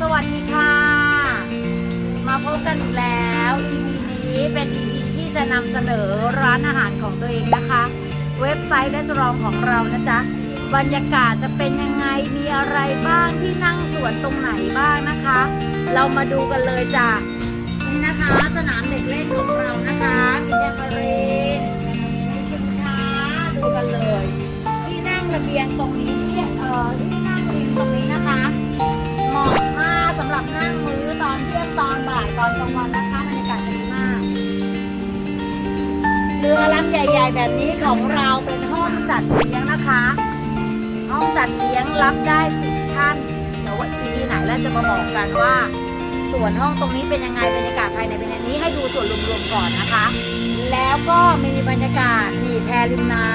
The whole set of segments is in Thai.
สวัสดีค่ะ มาพบกันอีกแล้ว EP นี้เป็น EP ที่จะนำเสนอร้านอาหารของตัวเองนะคะ เว็บไซต์และรองของเรานะจ๊ะ บรรยากาศจะเป็นยังไง มีอะไรบ้างที่นั่งสวนตรงไหนบ้างนะคะ เรามาดูกันเลยจ้ะนี่นะคะ สนามเด็กเล่นของเรานะคะ มีแทมเปอรี เรือลำใหญ่ ๆ แบบนี้ของเราเป็นห้องจัดเลี้ยงนะคะ ห้องจัดเลี้ยงรับได้สิบท่านเดี๋ยววันที่ไหนแล้วจะมาบอกกันว่าส่วนห้องตรงนี้เป็นยังไงบรรยากาศภายในเป็นอย่างนี้ให้ดูส่วนรวมๆก่อนนะคะ แล้วก็มีบรรยากาศนี่แพริมน้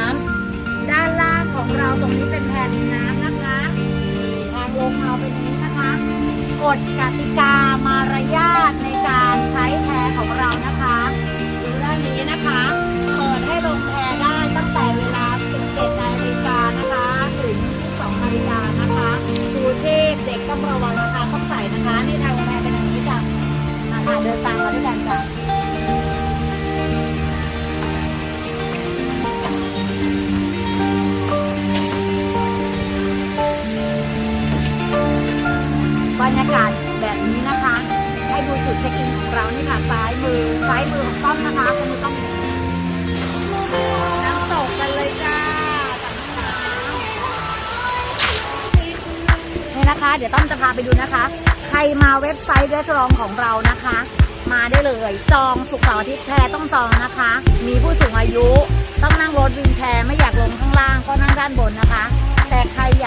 ำด้านล่างของเราตรงนี้เป็นแพริมน้ำนะคะทางลงเราเป็นอย่างนี้นะคะกฎกติกามารยาทใน ต้องระวังนะคะต้องใส่นะคะ นี่ทางโรงแรมเป็นอย่างนี้จ้ะมาค่ะเดินตามมาด้วยกันจ้ะบรรยากาศแบบนี้นะคะ ให้ดูจุดเช็คอินของเรานี่ค่ะซ้ายมือซ้ายมือของต้อมนะคะซ้ายมือต้อม นะคะ เดี๋ยวต้อมจะพาไปดูนะคะ ใครมาเว็บไซต์เรสรองของเรานะคะ มาได้เลยจองสุกเสาร์อาทิตย์แชร์ต้องจองนะคะ มีผู้สูงอายุ ต้องนั่งรถวินแชร์ไม่อยากลงข้างล่างก็นั่งด้านบนนะคะ แต่ใครอยาก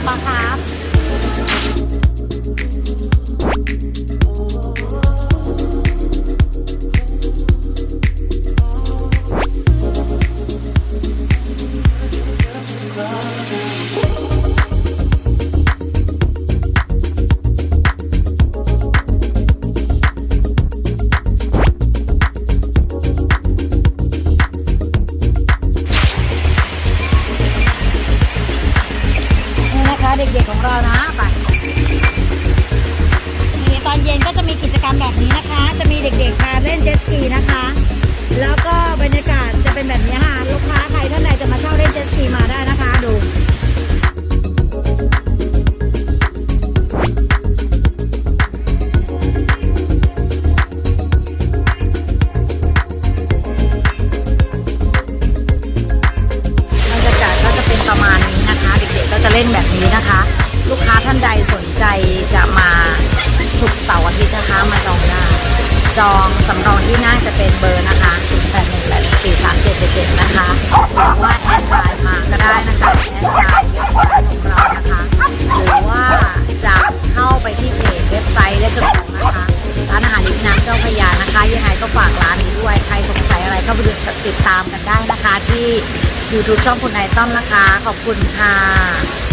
ป็นเกาะปลาครับ ของเรานะไปนี่ตอนเย็นก็จะมีกิจกรรมแบบนี้นะคะ จะมีเด็กๆพาเล่นเจ็ตสกีนะคะ แล้วก็บรรยากาศจะเป็นแบบนี้ค่ะ ลูกค้าใครท่านใดจะมาเช่าเล่นเจ็ตสกีมาได้นะคะดูบรรยากาศก็จะเป็นประมาณนี้นะคะเด็กๆก็จะเล่นแบบนี้ ลูกค้าท่านใดสนใจจะมาสุกเสาร์อาทิตย์นะคะมาจองได้จองสำรองที่นั่งจะเป็นเบอร์นะคะ0 8 1 8 4 3 7 7 7นะคะหรือว่าแอดไลน์มาก็ได้นะคะแอดไลน์เว็บไซต์ของเรานะคะหรือว่าจะเข้าไปที่เพจเว็บไซต์และจะบอกนะคะร้านอาหารริมน้ำเจ้าพระยานะคะยังไงก็ฝากร้านนี้ด้วยใครสงสัยอะไรก็ไปดูติดตามกันได้นะคะที่ YouTube ช่องคุณนายต้อมนะคะ ขอบคุณค่ะ